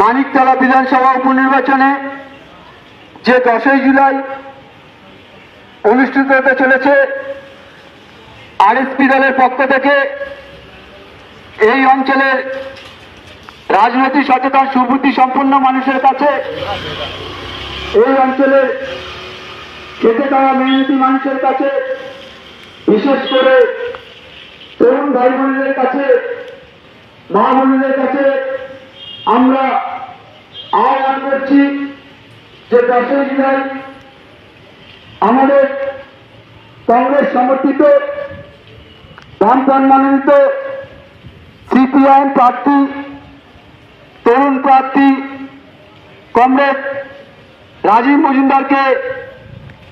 মানিকতলা বিধানসভা উপনির্বাচনে যে দশই জুলাই অনুষ্ঠিত হতে চলেছে আর আরএসপি দলের পক্ষ থেকে এই অঞ্চলের রাজনৈতিক সচেতন সুবুদ্ধি সম্পন্ন মানুষের কাছে এই অঞ্চলের খেতে দেওয়া মেহনতি মানুষের কাছে, বিশেষ করে তরুণ ভাই বোনদের কাছে, মা বোনদের কাছে আমরা দশই জুলাই আমাদের কংগ্রেস সমর্থিত বামপন মনোনীত সিপিআইএম প্রার্থী, তরুণ প্রার্থী কমরেড রাজীব মজুমদারকে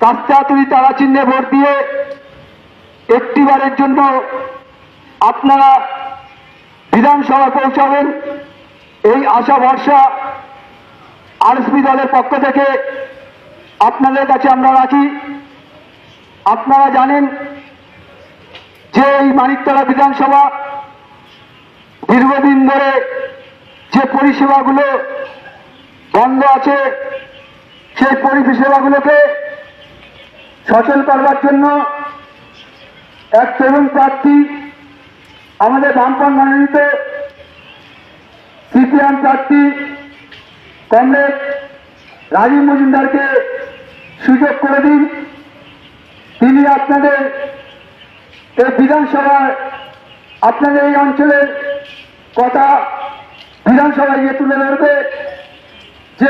কাস্তাতুরি তারা চিহ্নে ভোট দিয়ে একটিবারের জন্য আপনারা বিধানসভা পৌঁছাবেন। এই আশা ভরসা আরএসপি দলের পক্ষ থেকে আপনাদের কাছে আমরা রাখি। আপনারা জানেন যে এই মানিকতলা বিধানসভা দীর্ঘদিন ধরে যে পরিষেবাগুলো বন্ধ আছে, সেই পরিষেবাগুলোকে সচল করবার জন্য এক তরুণ প্রার্থী আমাদের বামপন মনোনীত সিপিএম প্রার্থী কমরেড রাজীব মজুমদারকে সুযোগ করে দিন। তিনি আপনাদের এই বিধানসভায়, আপনাদের এই অঞ্চলের কথা বিধানসভায় গিয়ে তুলে ধরবে।